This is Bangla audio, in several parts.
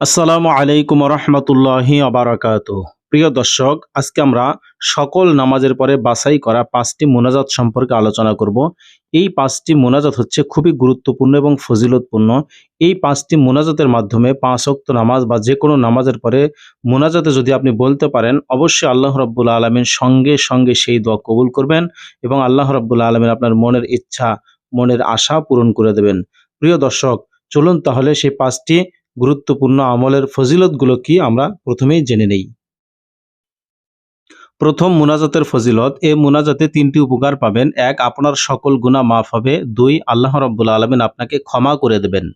আসসালামু আলাইকুম রহমতুল্লাহি আবারাকাত প্রিয় দর্শক, আজকে আমরা সকল নামাজের পরে বাছাই করা পাঁচটি মোনাজাত সম্পর্কে আলোচনা করব। এই পাঁচটি মোনাজাত হচ্ছে খুবই গুরুত্বপূর্ণ এবং ফজিলতপূর্ণ। এই পাঁচটি মোনাজাতের মাধ্যমে পাঁচ অক্ত নামাজ বা যে কোনো নামাজের পরে মোনাজাতে যদি আপনি বলতে পারেন, অবশ্যই আল্লাহ রব্বুল আলমিন সঙ্গে সঙ্গে সেই দোয়া কবুল করবেন এবং আল্লাহ রব্বুল আলমিন আপনার মনের ইচ্ছা, মনের আশা পূরণ করে দেবেন। প্রিয় দর্শক, চলুন তাহলে সেই পাঁচটি গুরুত্বপূর্ণ আমলের ফজিলতগুলো কি আমরা প্রথমেই জেনে নেই। প্রথম মুনাজাতের ফজিলত, এ মুনাজাতে তিনটি উপকার পাবেন। এক, আপনার সকল গুণা মাফ হবে। দুই, আল্লাহ রব্বুল আলমিন আপনাকে ক্ষমা করে দেবেন।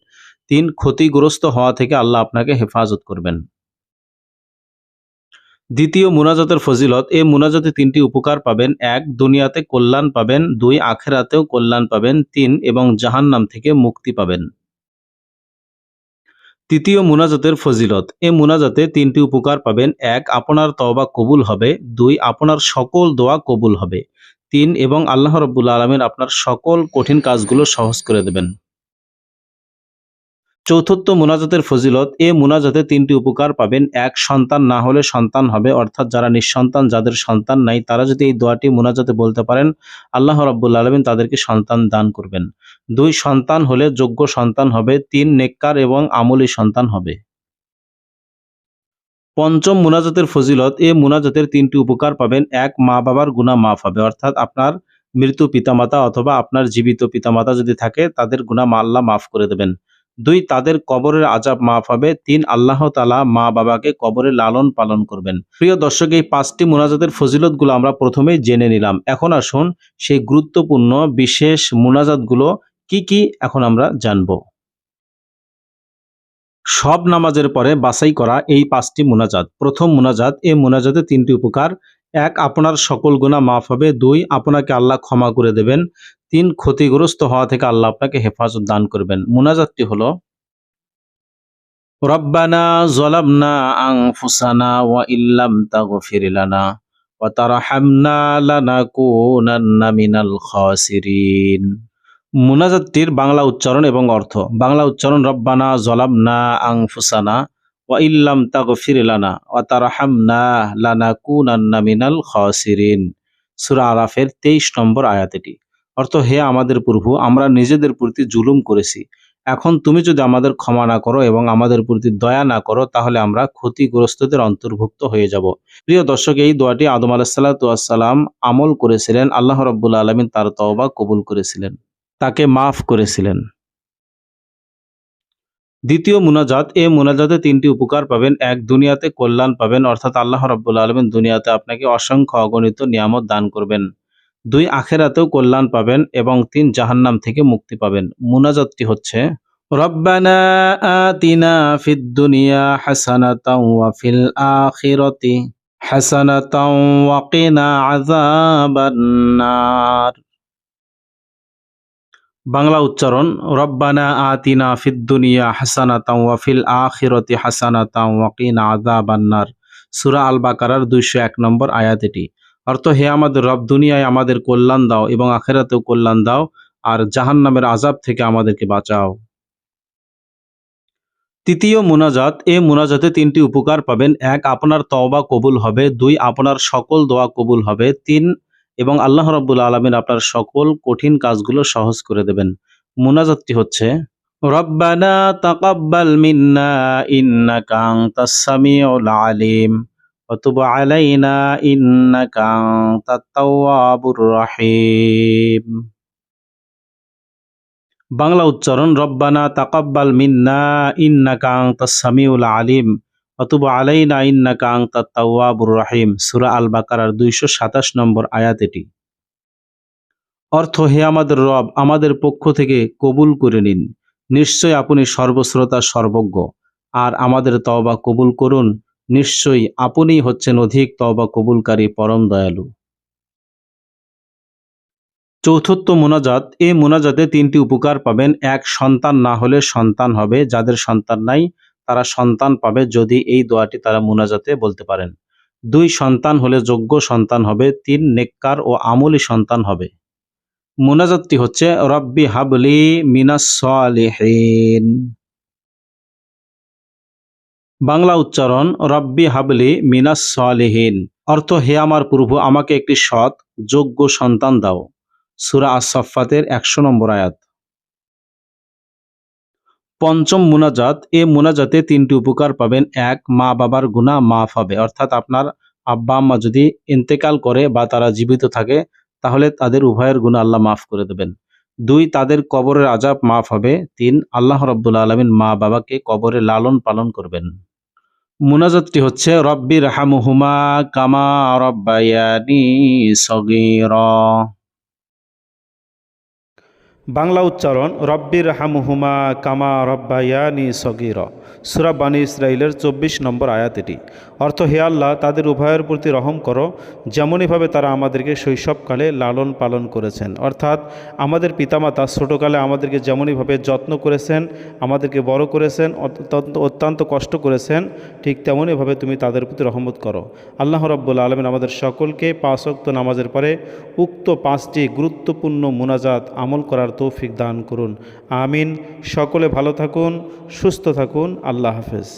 তিন, ক্ষতিগ্রস্ত হওয়া থেকে আল্লাহ আপনাকে হেফাজত করবেন। দ্বিতীয় মুনাজাতের ফজিলত, এ মুনাজাতে তিনটি উপকার পাবেন। এক, দুনিয়াতে কল্যাণ পাবেন। দুই, আখেরাতেও কল্যাণ পাবেন। তিন, এবং জাহান্নাম থেকে মুক্তি পাবেন। তৃতীয় মুনাজাতের ফজিলত। এ মুনাজাতে তিনটি উপকার পাবেন। এক, আপনার তওবা কবুল হবে। দুই, আপনার সকল দোয়া কবুল হবে। তিন, এবং আল্লাহ রব্বুল আলমিন আপনার সকল কঠিন কাজগুলো সহজ করে দেবেন। চতুর্থ মুনাজাতের ফজিলত, এ মুনাজাতে তিনটি উপকার পাবেন। এক, সন্তান না হলে সন্তান হবে, অর্থাৎ যারা নিঃসন্তান, যাদের সন্তান নাই, তারা যদি এই দোয়াটি মুনাজাতে বলতে পারেন, আল্লাহ রব্বুল আলমিন তাদেরকে সন্তান দান করবেন। দুই, সন্তান হলে যোগ্য সন্তান হবে। তিন, নেককার এবং আমলি সন্তান হবে। পঞ্চম মুনাজাতের ফজিলত, এ মুনাজাতের তিনটি উপকার পাবেন। এক, মা বাবার গুণা মাফ হবে, অর্থাৎ আপনার মৃত পিতামাতা অথবা আপনার জীবিত পিতামাতা যদি থাকে, তাদের গুণা আল্লাহ মাফ করে দেবেন। দুই, তাদের কবরের আজাব মাফ হবে। তিন, আল্লাহ তালা মা বাবাকে কবরে লালন পালন করবেন। প্রিয় দর্শক, এই পাঁচটি মোনাজাতের ফজিলতগুলো আমরা প্রথমেই জেনে নিলাম। এখন আসুন সেই গুরুত্বপূর্ণ, বিশেষ মোনাজাতগুলো কি কি এখন আমরা জানব। সব নামাজের পরে বাছাই করা এই পাঁচটি মোনাজাত। প্রথম মোনাজাত, এই মোনাজাতে তিনটি উপকার। এক, আপনার সকল গুণা মাফ হবে। দুই, আপনাকে আল্লাহ ক্ষমা করে দেবেন। তিন, ক্ষতিগ্রস্ত হওয়া থেকে আল্লাহ আপনাকে হেফাজত দান করবেন। মুনাজাতটি হলো, রব্বানা জলাবনা আনফুসানা ওয়া ইল্লাম তাগফির লানা ওয়া তারহামনা লানাকুনান্না মিনাল খাসিরিন। মুনাজাতটির বাংলা উচ্চারণ এবং অর্থ। বাংলা উচ্চারণ, রব্বানা জলাবনা আনফুসানা ওয়া ইল্লাম তাগফির লানা ওয়া তারহামনা লানাকুনান্না মিনাল খাসিরিন। সূরা আরাফের 23 নম্বর আয়াতটি অর্থ, হে আমাদের প্রভু, আমরা নিজেদের প্রতি জুলুম করেছি। এখন তুমি যদি আমাদের ক্ষমা না করো এবং আমাদের প্রতি দয়া না করো, তাহলে আমরা ক্ষতিগ্রস্তদের অন্তর্ভুক্ত হয়ে যাব। প্রিয় দর্শক, এই দোয়াটি আদম আলাহিসাল্লাম আমল করেছিলেন। আল্লাহ রব্বুল আলমিন তার তওবা কবুল করেছিলেন। তাকে মাফ করেছিলেন। দ্বিতীয় মুনাজাত, এ মুনাজাতে তিনটি উপকার পাবেন। এক, দুনিয়াতে কল্যাণ পাবেন, অর্থাৎ আল্লাহ রব্বুল আলমিন দুনিয়াতে আপনাকে অসংখ্য অগণিত নিয়ামত দান করবেন। দুই, আখেরাতেও কল্যাণ পাবেন এবং তিন, জাহান্নাম থেকে মুক্তি পাবেন। মুনাজাতটি হচ্ছে, রব্বানা আতিনা দুনিয়া বাংলা উচ্চারণ, রব্বানা আতিনা ফিদ দুনিয়া হাসানাতাও ওয়া ফিল আখিরাতি হাসানাতাও ওয়া কিনা আযাবান নার। সূরা আল বাকারার 201 নম্বর আয়াত এটি। অর্থ, হে আমাদের রব, দুনিয়ায় আমাদের কল্যাণ দাও এবং আখেরাতেও কল্যাণ দাও আর জাহান নামের আজাব থেকে আমাদেরকে বাঁচাও। তৃতীয় মুনাজাত, এ মুনাজাতে তিনটি উপকার পাবেন। এক, আপনার তওবা কবুল হবে। দুই, আপনার সকল দোয়া কবুল হবে। তিন এবং আল্লাহ রব্বুল আলমিন আপনার সকল কঠিন কাজগুলো সহজ করে দেবেন। মুনাজাতটি হচ্ছে, রব্বানা তাকাব্বাল মিন্না আলিম, ওয়া আলাইনা তাওয়াবুর রহিম। বাংলা উচ্চারণ, রব্বানা তাকাব্বাল মিন্না ইন্নাকাং তাসামি সামিউল আলিম। অতুব আলাইনা ইন্নাকা আনতাত তাওয়াবুর রহিম। সূরা আল বাকারার 227 নম্বর আয়াত এটি। অর্থ, হে আমাদের রব, আমাদের পক্ষ থেকে কবুল করে নিন। নিশ্চয় আপনি সর্বশ্রোতা, সর্বজ্ঞ। আর আমাদের তওবা কবুল করুন। নিশ্চয়ই আপনিই হচ্ছেন অধিক তওবা কবুলকারী, পরম দয়ালু। চতুর্থ মোনাজাত এ মোনাজাতে তিনটি উপকার পাবেন। এক, সন্তান না হলে সন্তান হবে। যাদের সন্তান নাই তারা সন্তান পাবে যদি এই দোয়াটি তারা মোনাজাতে বলতে পারেন। দুই সন্তান হলে যোগ্য সন্তান হবে, তিন নেককার ও আমলি সন্তান হবে। মোনাজাতটি হচ্ছে, রব্বি হাবলি মিনাস বাংলা উচ্চারণ, রব্বি হাবলি মিনাস সালিহীন। অর্থ, হে আমার প্রভু, আমাকে একটি সৎ, যোগ্য সন্তান দাও। সুরা আসফাতের একশো নম্বর আয়াত। পঞ্চম মুনাজাত, এ মুনাজাতে তিনটি উপকার পাবেন। এক, মা বাবার গুণা মাফ হবে। অর্থাৎ আপনার আব্বা আম্মা যদি ইন্তেকাল করে বা তারা জীবিত থাকে, তাহলে তাদের উভয়ের গুণা আল্লাহ মাফ করে দেবেন। দুই, তাদের কবরের আজাব মাফ হবে। তিন, আল্লাহ রব্বুল আলমিন মা বাবাকে কবরে লালন পালন করবেন। মুনাজাতটি হচ্ছে, রব্বি রাহামুহুমা কামা রব্বায়ানি সগীরা। বাংলা উচ্চারণ রব্বির হামুহুমা কামা রব্বায়ানি সগির। সুরা বানী ইসরায়েলের চব্বিশ নম্বর আয়াত এটি। অর্থ, হে আল্লাহ, তাদের উভয়ের প্রতি রহম করো, যেমনইভাবে তারা আমাদেরকে শৈশবকালে লালন পালন করেছেন। অর্থাৎ, আমাদের পিতামাতা ছোটোকালে আমাদেরকে যেমনইভাবে যত্ন করেছেন, আমাদেরকে বড় করেছেন, অত্যন্ত অত্যন্ত কষ্ট করেছেন, ঠিক তেমনইভাবে তুমি তাদের প্রতি রহমত করো। আল্লাহ রব্বুল আলমিন আমাদের সকলকে পাঁচ ওয়াক্ত নামাজের পরে উক্ত পাঁচটি গুরুত্বপূর্ণ মুনাজাত আমল করার তৌফিক দান করুন। আমিন। সকলে ভালো থাকুন সুস্থ থাকুন। আল্লাহ হাফেজ।